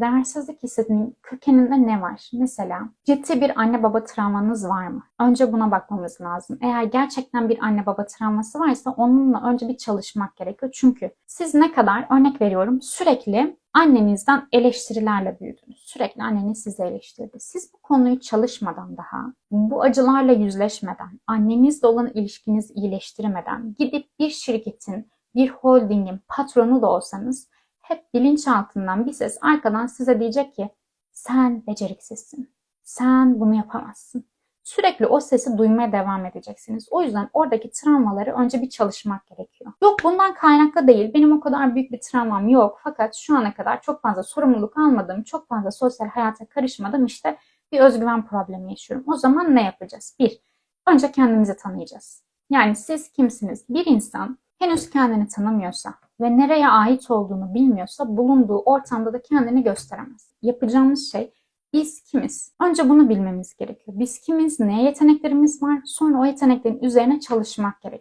değersizlik hissetmenin kökeninde ne var? Mesela ciddi bir anne baba travmanız var mı? Önce buna bakmamız lazım. Eğer gerçekten bir anne baba travması varsa onunla önce bir çalışmak gerekiyor. Çünkü siz ne kadar örnek veriyorum sürekli annenizden eleştirilerle büyüdünüz. Sürekli anneniz sizi eleştirdi. Siz bu konuyu çalışmadan daha, bu acılarla yüzleşmeden, annenizle olan ilişkinizi iyileştirmeden gidip bir şirketin, bir holdingin patronu da olsanız hep bilinçaltından bir ses arkadan size diyecek ki sen beceriksizsin. Sen bunu yapamazsın. Sürekli o sesi duymaya devam edeceksiniz. O yüzden oradaki travmaları önce bir çalışmak gerekiyor. Yok bundan kaynaklı değil. Benim o kadar büyük bir travmam yok. Fakat şu ana kadar çok fazla sorumluluk almadım. Çok fazla sosyal hayata karışmadım. İşte bir özgüven problemi yaşıyorum. O zaman ne yapacağız? Bir, önce kendimizi tanıyacağız. Yani siz kimsiniz? Bir insan henüz kendini tanımıyorsa ve nereye ait olduğunu bilmiyorsa bulunduğu ortamda da kendini gösteremez. Yapacağımız şey biz kimiz? Önce bunu bilmemiz gerekiyor. Biz kimiz? Neye yeteneklerimiz var? Sonra o yeteneklerin üzerine çalışmak gerekiyor.